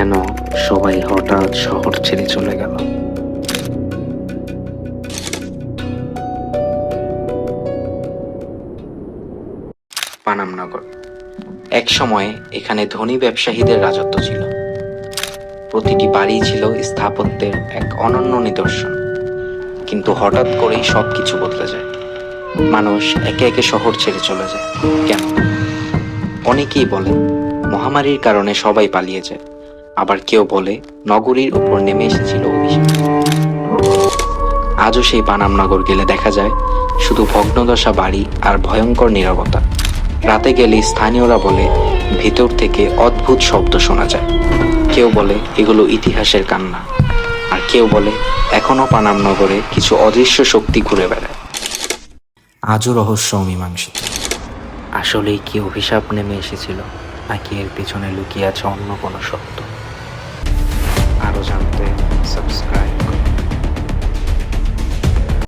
কেন সবাই হঠাৎ শহর ছেড়ে চলে গেল। পানামনগর এক সময় এখানে ধনী ব্যবসায়ীদের রাজত্ব ছিল। প্রতিটি বাড়ি ছিল স্থাপত্যের এক অনন্য নিদর্শন। কিন্তু হঠাৎ করেই সবকিছু বদলে যায়। মানুষ একে একে শহর ছেড়ে চলে যায়। কেন? অনেকেই বলেন মহামারীর কারণে সবাই পালিয়ে যায়। আবার কেউ বলে নগরীর উপর নেমে এসেছিল অভিশাপ আজও সেই পানাম নগর গেলে দেখা যায়, শুধু ভগ্নদশা বাড়ি আর ভয়ঙ্কর নিরবতা। রাতে গেলে স্থানীয়রা বলে ভিতর থেকে অদ্ভুত শব্দ শোনা যায়। কেউ বলে এগুলো ইতিহাসের কান্না। আর কেউ বলে এখনও পানাম নগরে কিছু অদৃশ্য শক্তি ঘুরে বেড়ায়। আজও রহস্য অমীমাংসিত আসলেই কি অভিশাপ নেমে এসেছিল, নাকি এর পেছনে লুকিয়ে আছে অন্য কোনো সত্য